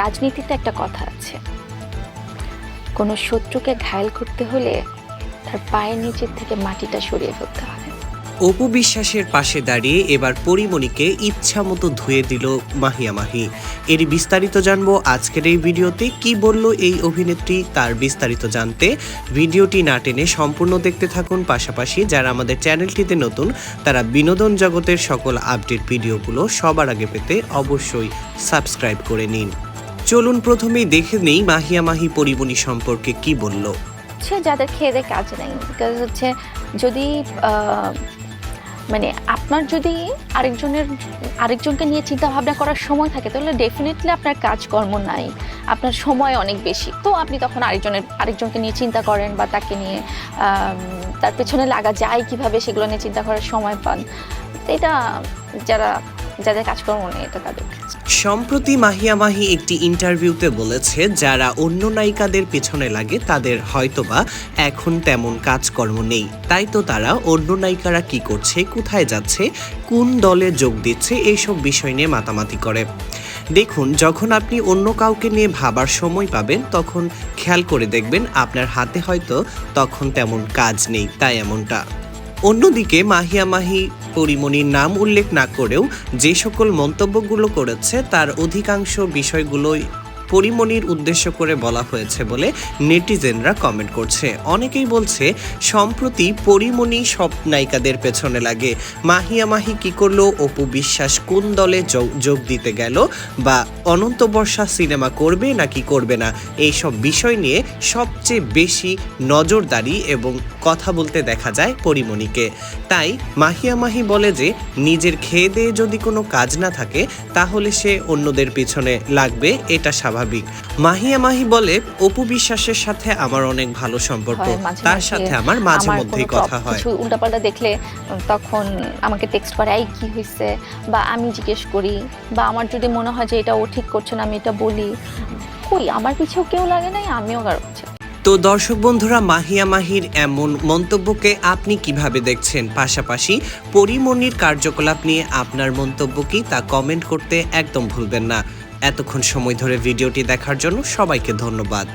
রাজনীতিতে একটা কথা আছে। কোনো শত্রুকে ঘায়েল করতে হলে তার পায়ের নিচের থেকে মাটিটা সরিয়ে ফেলতে হয় অপু বিশ্বাসের পাশে দাঁড়িয়ে এবার পরিমণিকে ইচ্ছা মতো ধুয়ে দিল মাহিয়া মাহি। এরই বিস্তারিত জানব আজকের এই ভিডিওতে কি বলল এই অভিনেত্রী, তার বিস্তারিত জানতে ভিডিওটি না টেনে সম্পূর্ণ দেখতে থাকুন। পাশাপাশি যারা আমাদের চ্যানেলটিতে নতুন, তারা বিনোদন জগতের সকল আপডেট ভিডিওগুলো সবার আগে পেতে অবশ্যই সাবস্ক্রাইব করে নিন। চলুন প্রথমেই দেখে নেই মাহিয়া মাহি পরিমণি সম্পর্কে কি বলল। হচ্ছে যাদের খেয়ে কাজ নেই বিকজ হচ্ছে যদি মানে আপনার যদি আরেকজনের, আরেকজনকে নিয়ে চিন্তা ভাবনা করার সময় থাকে, তাহলে ডেফিনেটলি আপনার কাজকর্ম নাই, আপনার সময় অনেক বেশি। তো আপনি তখন আরেকজনের, আরেকজনকে নিয়ে চিন্তা করেন বা তাকে নিয়ে তার পেছনে লাগা যায় কীভাবে সেগুলো নিয়ে চিন্তা করার সময় পান। এটা যারা যাদের কাজকর্ম নেই, এটা তাদের সম্প্রতি মাহিয়া মাহি একটি ইন্টারভিউতে বলেছে, যারা অন্য নায়িকাদের পেছনে লাগে, তাদের হয়তোবা এখন তেমন কাজকর্ম নেই। তাই তো তারা অন্য নায়িকারা কি করছে, কোথায় যাচ্ছে, কোন দলে যোগ দিচ্ছে, এইসব বিষয় নিয়ে মাতামাতি করে। দেখুন, যখন আপনি অন্য কাউকে নিয়ে ভাবার সময় পাবেন, তখন খেয়াল করে দেখবেন আপনার হাতে হয়তো তখন তেমন কাজ নেই, তাই এমনটা। অন্যদিকে মাহিয়া মাহি পরিমণির নাম উল্লেখ না করেও যে সকল মন্তব্যগুলো করেছে তার অধিকাংশ বিষয়গুলোই পরিমণির উদ্দেশ্য করে বলা হয়েছে বলে নেটিজেনরা কমেন্ট করছে। অনেকেই বলছে, সম্প্রতি পরিমণি সব নায়িকাদের পেছনে লাগে। মাহিয়া মাহি কি করল? অপু বিশ্বাস কোন দলে যোগ- দিতে গেল? বা অনন্ত বর্ষা সিনেমা করবে নাকি করবে না? এইসব বিষয় নিয়ে সবচেয়ে বেশি নজরদারি এবং কথা বলতে দেখা যায় পরিমণিকে তাই মাহিয়া মাহি বলে যে, নিজের খেয়ে দিয়ে যদি কোনো কাজ না থাকে, তাহলে সে অন্যদের পিছনে লাগবে, এটা স্বাভাবিক। মাহিয়া মাহি বলে অপু বিশ্বাসের সাথে আমার অনেক ভালো সম্পর্ক। তার সাথে আমার মাঝে মধ্যেই কথা হয়। কিছু উল্টাপাল্টা দেখলে তখন আমাকে টেক্সট করে এই কি হয়েছে বা আমি জিজ্ঞেস করি বা আমার যদি মনে হয় যে এটা ও ঠিক করছে না আমি এটা বলি কই আমার পিছেও কেউ লাগে নাই আমিও কারও তো দর্শক বন্ধুরা মাহিয়া মাহির এমন মন্তব্যকে আপনি কীভাবে দেখছেন? পাশাপাশি পরিমণির কার্যকলাপ নিয়ে আপনার মন্তব্য কি তা কমেন্ট করতে একদম ভুলবেন না। এতক্ষণ সময় ধরে ভিডিওটি দেখার জন্য সবাইকে ধন্যবাদ।